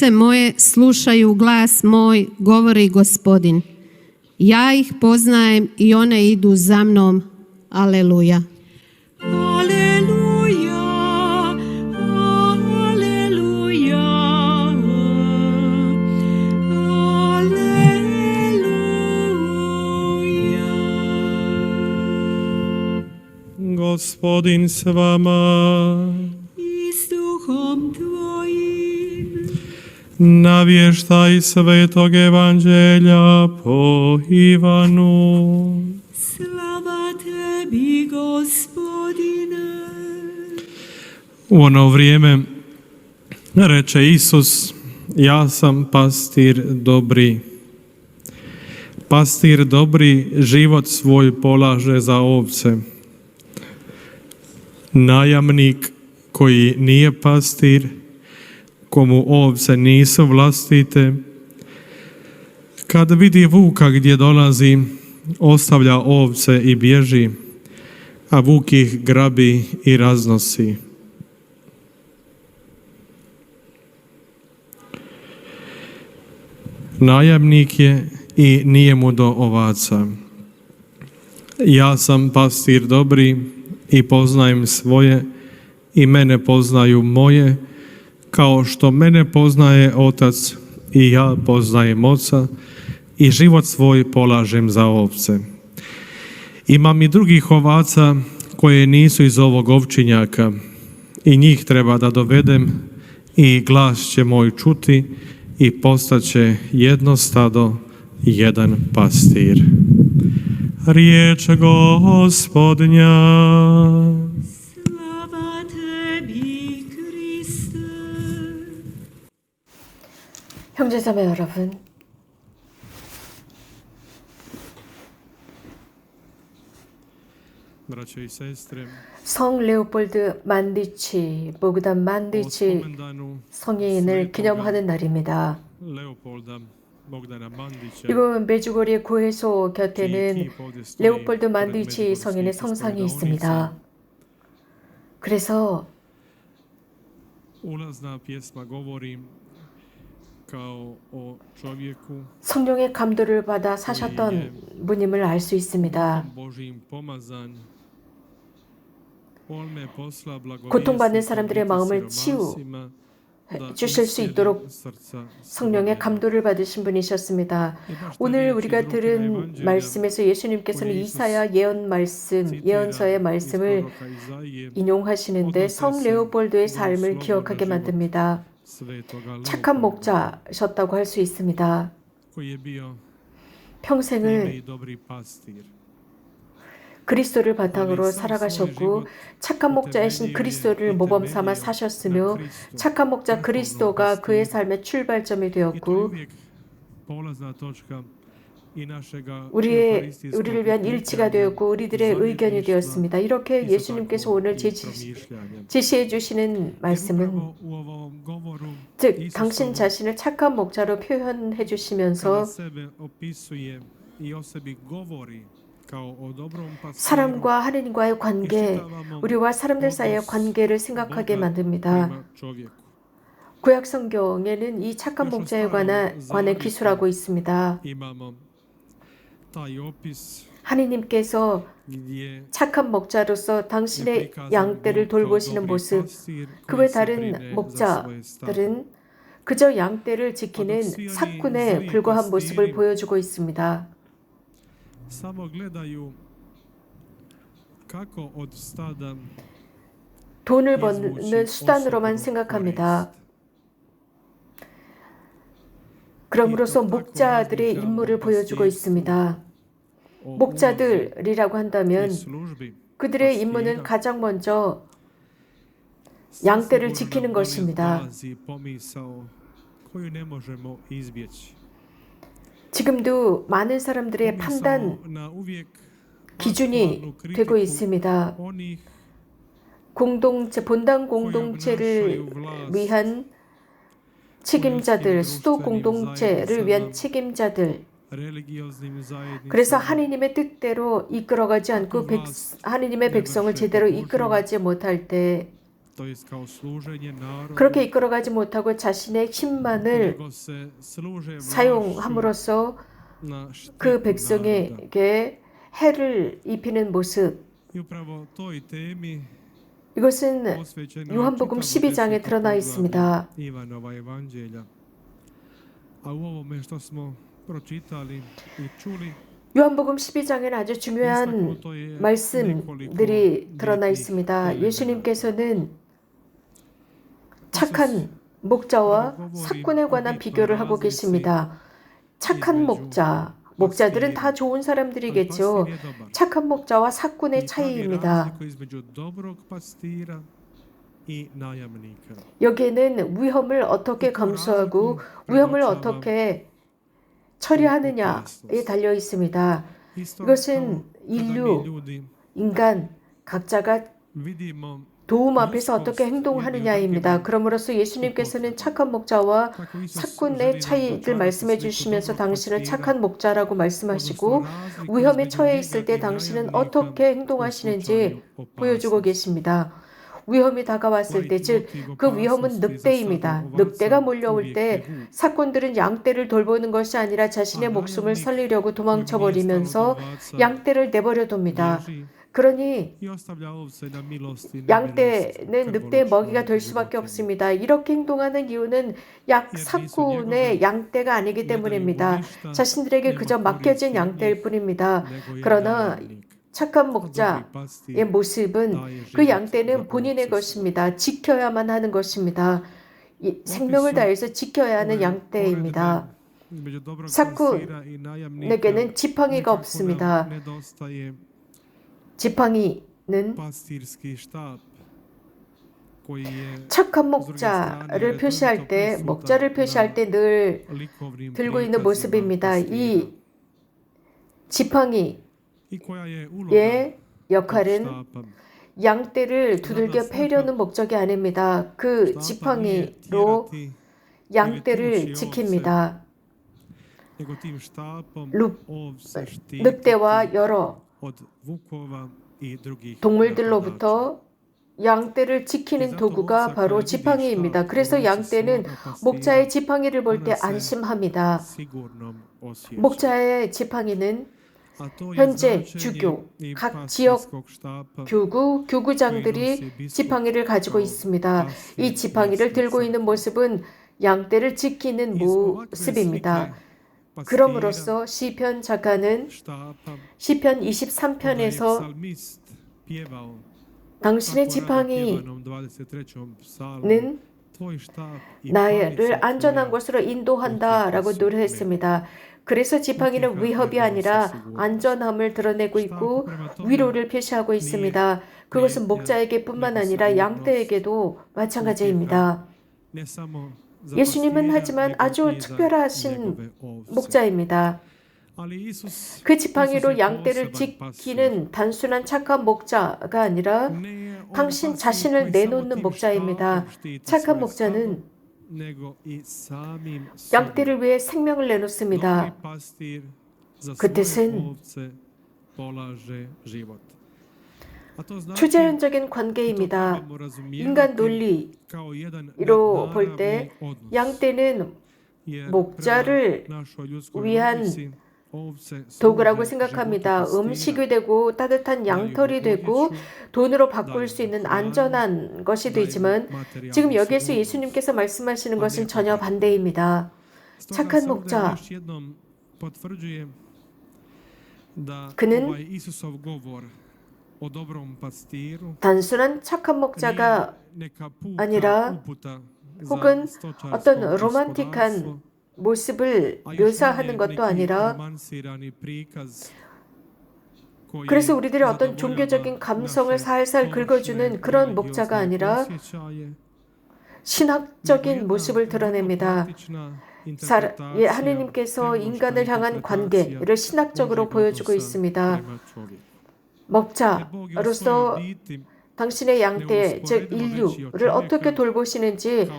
Ovce moje slušaju glas moj, govori gospodin. Ja ih poznajem i one idu za mnom. Aleluja. Aleluja, aleluja, aleluja. Gospodin s vama, navještaj svetog evanđelja po Ivanu. slava Tebi, Gospodine. U ono vrijeme reče Isus, ja sam pastir dobri. Pastir dobri život svoj polaže za ovce. Najamnik koji nije pastir, komu ovce nisu vlastite, kad vidi vuka gdje dolazi, ostavlja ovce i bježi, a vuk ih grabi i raznosi. Najamnik je i nije mu do ovaca. Ja sam pastir dobri i poznajem svoje i mene poznaju moje, kao što mene poznaje otac i ja poznajem oca i život svoj polažem za ovce. Imam i drugih ovaca koje nisu iz ovog ovčinjaka i njih treba da dovedem i glas će moj čuti i postaće jedno stado, jedan pastir. Riječ gospodnja. 형제자매 여러분, 성 레오폴드 만디치, 보그단 만디치 성인을 기념하는 날입니다. 이곳 메주고리 구해소 곁에는 레오폴드 만디치 성인의 성상이. 있습니다. 그래서 성령의 감도를 받아 사셨던 분임을 알 수 있습니다. 고통받는 사람들의 마음을 치유 주실 수 있도록 성령의 감도를 받으신 분이셨습니다. 오늘 우리가 들은 말씀에서 예수님께서는 이사야 예언 말씀, 예언서의 말씀을 인용하시는데 성 레오폴드의 삶을 기억하게 만듭니다. 착한 목자셨다고 할 수 있습니다. 평생을 그리스도를 바탕으로 살아가셨고 착한 목자이신 그리스도를 모범 삼아 사셨으며 착한 목자 그리스도가 그의 삶의 출발점이 되었고 우리의 우리를 위한 일치가 되었고 우리들의 의견이 되었습니다. 이렇게 예수님께서 오늘 제시, 제시해 주시는 말씀은 즉 당신 자신을 착한 목자로 표현해 주시면서 사람과 하느님과의 관계, 우리와 사람들 사이의 관계를 생각하게 만듭니다. 구약 성경에는 이 착한 목자에 관한 관해 기술하고 있습니다. 하느님께서 착한 목자로서 당신의 양떼를 돌보시는 모습, 그 외 다른 목자들은 그저 양떼를 지키는 사꾼에 불과한 모습을 보여주고 있습니다. 돈을 버는 수단으로만 생각합니다. 그럼으로써 목자들의 임무를 보여주고 있습니다. 목자들이라고 한다면 그들의 임무는 가장 먼저 양떼를 지키는 것입니다. izbjeći. 지금도 많은 사람들의 판단 기준이 되고 있습니다. 공동체 본당 공동체를 위한 책임자들, 수도 공동체를 위한 책임자들. 그래서 하느님의 뜻대로 이끌어가지 않고 백, 하느님의 백성을 제대로 이끌어가지 못할 때 그렇게 이끌어가지 못하고 자신의 힘만을 사용함으로써 그. 백성에게 해를 입히는 모습 이것은 요한복음 je čitavo 12장에 deseto 드러나 있습니다. 요한복음 12장에는 아주 중요한 말씀들이 드러나 있습니다. 예수님께서는 착한 목자와 사꾼에 관한 비교를 하고 계십니다. 착한 목자, 목자들은 다 좋은 사람들이겠죠. 착한 목자와 사꾼의 pravi 차이입니다. 여기에는 위험을 어떻게 감수하고 위험을 어떻게 처리하느냐에 달려 있습니다. 이것은 인류, 인간 각자가 도움 앞에서 어떻게 행동하느냐입니다. 그러므로서 예수님께서는 착한 목자와 사꾼의 차이를 말씀해 주시면서 당신은 착한 목자라고 말씀하시고 위험에 처해 있을 때 당신은 어떻게 행동하시는지 보여주고. 계십니다. 위험이 다가왔을 때, 즉, 그 위험은 늑대입니다. 늑대가 몰려올 때 사꾼들은 양떼를 돌보는 것이 아니라 자신의 목숨을 살리려고 도망쳐 버리면서 양떼를 내버려 둡니다. 그러니 양떼는 늑대의 먹이가 될 수밖에 없습니다. 이렇게 행동하는 이유는 약 사꾼의 양떼가 아니기 때문입니다. 자신들에게 그저 맡겨진 양떼일 뿐입니다. 그러나 착한 목자의 모습은 그 양떼는 본인의 것입니다. 지켜야만 하는 것입니다. 이 생명을 다해서 지켜야 하는 양떼입니다. 사꾼에게는 지팡이가 없습니다. 지팡이는 착한 목자를 표시할 때, 목자를 표시할 때 늘 들고 있는 모습입니다. 이 지팡이 의 역할은 양떼를 두들겨 패려는 목적이 아닙니다. 그 지팡이로 양떼를 지킵니다. 루- 늑대와 여러 동물들로부터 양떼를 지키는 도구가 바로 지팡이입니다. 그래서 양떼는 목자의 지팡이를 볼 때 안심합니다. 목자의 지팡이는 현재 주교, 각 지역 교구, 교구장들이 지팡이를 가지고 있습니다. 이 지팡이를 들고 있는 모습은 양떼를 지키는 모습입니다. 그럼으로써 시편 작가는 시편 23편에서 당신의 지팡이는 나를 안전한 곳으로 인도한다라고 노래했습니다. 그래서 지팡이는 위협이 아니라 안전함을 드러내고 있고 위로를 표시하고 있습니다. 그것은 목자에게뿐만 아니라 양떼에게도 마찬가지입니다. 예수님은 하지만 아주 특별하신 목자입니다. 그 지팡이로 양떼를 지키는 단순한 착한 목자가 아니라 당신 자신을 내놓는 목자입니다. 착한 목자는 양떼를 위해 생명을 내놓습니다. 그 뜻은 초자연적인 관계입니다. 인간 논리로 볼 때 양떼는 목자를 위한 도구라고 생각합니다. 음식이 되고 따뜻한 양털이 되고 돈으로 바꿀 수 있는 안전한 것이 되지만 지금 여기에서 예수님께서 말씀하시는 것은 전혀 반대입니다. 착한 목자 그는 단순한 착한 목자가 아니라 혹은 어떤 로man틱한 모습을 묘사하는 것도 아니라 그래서 우리들의 어떤 종교적인 감성을 살살 긁어주는 그런 목자가 아니라 신학적인 모습을 드러냅니다. 사, 예, 하느님께서 인간을 향한 관계를 신학적으로 보여주고 있습니다. 목자로서 당신의 양떼, 즉 인류를 어떻게 돌보시는지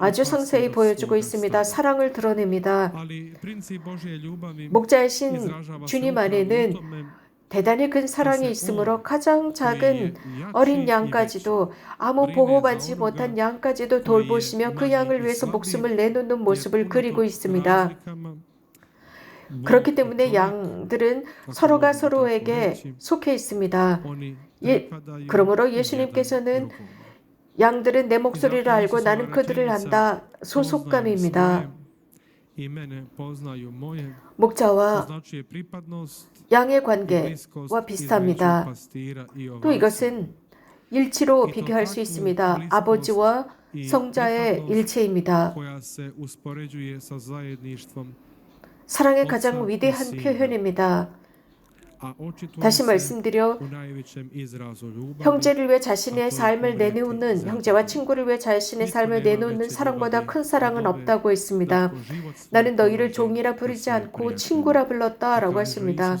아주 상세히 보여주고 있습니다. 사랑을 드러냅니다. 목자이신 주님 안에는 대단히 큰 사랑이 있으므로 가장 작은 어린 양까지도 아무 보호받지 못한 양까지도 돌보시며 그 양을 위해서 목숨을 내놓는 모습을 그리고 있습니다. 그렇기 때문에 양들은 서로가 서로에게 속해 있습니다. 예, 그러므로 예수님께서는 양들은 내 목소리를 알고 나는 그들을 안다. 소속감입니다. 목자와 양의 관계와 비슷합니다. 또 이것은 일치로 비교할 수 있습니다. 아버지와 성자의 일체입니다. 사랑의 가장 위대한 표현입니다. 다시 말씀드려 형제를 위해 자신의 삶을 내놓는 형제와 친구를 위해 자신의 삶을 내놓는 사랑보다 큰 사랑은 없다고 했습니다. 나는 너희를 종이라 부르지 않고 친구라 불렀다라고 하십니다.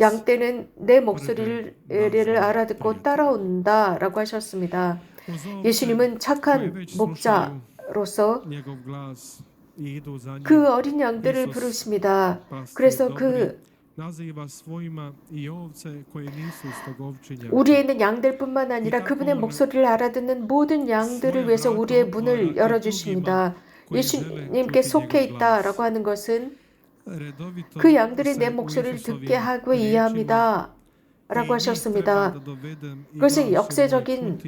양 떼는 내 목소리를 알아듣고 따라온다라고 하셨습니다. 예수님은 착한 목자로서 그 어린 양들을 부르십니다. 그래서 그 우리에 있는 양들뿐만 아니라 그분의 목소리를 알아듣는 모든 양들을 위해서 우리의 문을 열어주십니다. 예수님께 속해 있다라고 하는 것은 그 양들이 내 목소리를 듣게 하고 이해합니다. 라고 하셨습니다. 그것은 역사적인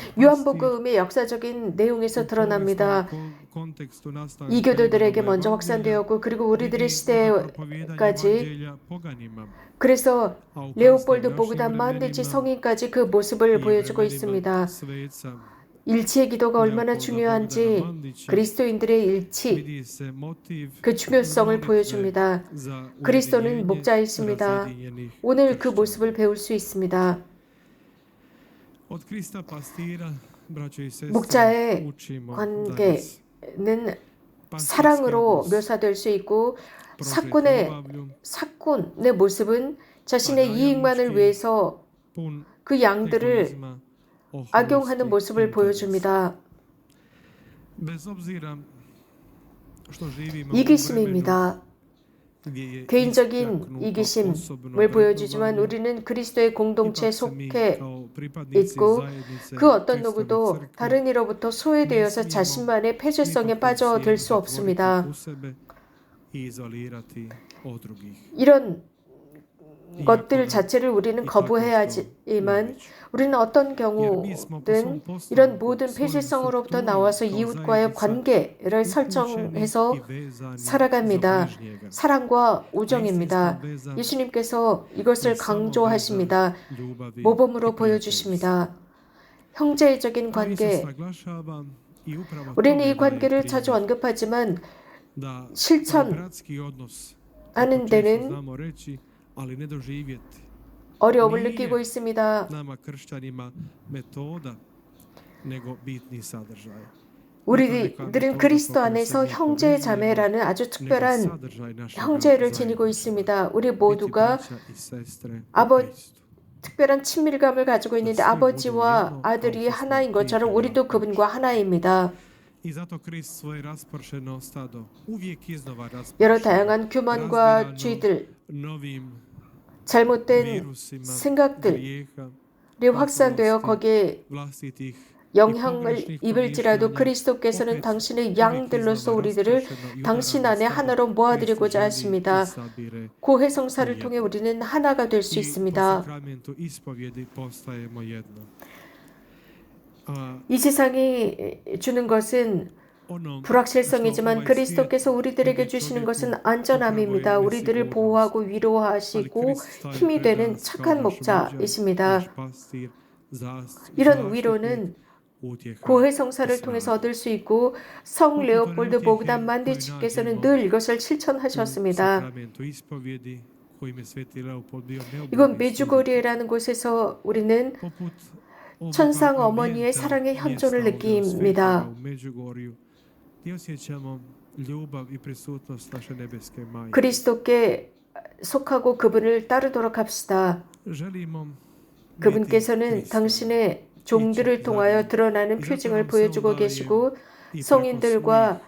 요한복음의 역사적인 내용에서 드러납니다. 이교도들에게 먼저 확산되었고 그리고 우리들의 시대까지 그래서 레오폴드 보그단 만데치 성인까지 그 모습을 보여주고 있습니다. 일치의 기도가 얼마나 중요한지 그리스도인들의 일치 그 중요성을 보여줍니다. 그리스도는 목자이십니다. 오늘 그 모습을 배울 수 있습니다. 목자의 관계는 사랑으로 묘사될 수 있고 사꾼의 사꾼의 모습은 자신의 이익만을 위해서 그 양들을 악용하는 모습을 보여줍니다. 이기심입니다. 개인적인 이기심을 보여주지만 우리는 그리스도의 공동체에 속해 있고 그 어떤 누구도 다른 이로부터 소외되어서 자신만의 폐쇄성에 빠져들 수 없습니다. 이런 것들 자체를 우리는 거부해야 하지만 우리는 어떤 경우든 이런 모든 폐쇄성으로부터 나와서 이웃과의 관계를 설정해서 살아갑니다. 사랑과 우정입니다. 예수님께서 이것을 강조하십니다. 모범으로 보여주십니다. 형제적인 관계. 우리는 이 관계를 자주 언급하지만 실천하는 데는 어려움을 느끼고 있습니다. 우리들은 그리스도 안에서 형제 자매라는 아주 특별한 형제를 지니고 있습니다. 우리 모두가 아버 특별한 친밀감을 가지고 있는데 아버지와 아들이 하나인 것처럼 우리도 그분과 하나입니다. 여러 다양한 규만과 죄들, 잘못된 생각들이 확산되어 거기에 영향을 입을지라도 그리스도께서는 당신의 양들로서 우리들을 당신 안에 하나로 모아드리고자 하십니다. 고해성사를 통해 우리는 하나가 될 수 있습니다. 이 세상이 주는 것은 불확실성이지만 그리스도께서 우리들에게 주시는 것은 안전함입니다. 우리들을 보호하고 위로하시고 힘이 되는 착한 목자이십니다. 이런 위로는 고해 성사를 통해서 얻을 수 있고 성 레오폴드 보그단 만디치께서는 늘 이것을 실천하셨습니다. 이건 메주고리에라는 곳에서 우리는 천상 어머니의 사랑의 현존을 느낍니다. 그리스도께 속하고 그분을 따르도록 합시다. 그분께서는 당신의 종들을 통하여 드러나는 표징을 보여주고 계시고 성인들과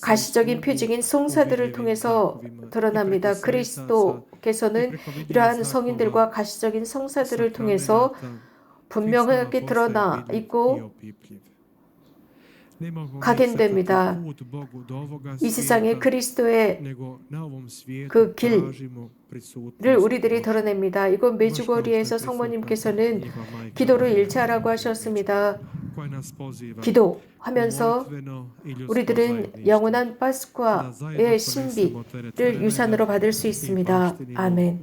가시적인 표징인 송사들을 통해서 드러납니다. 그리스도께서는 이러한 성인들과 가시적인 성사들을 통해서 분명하게 드러나 있고 각인됩니다. 이 세상에 그리스도의 그 길을 우리들이 드러냅니다. 이곳 메주거리에서 성모님께서는 기도를 일치하라고 하셨습니다. 기도하면서 우리들은 영원한 파스쿠아의 신비를 유산으로 받을 수 있습니다. 아멘.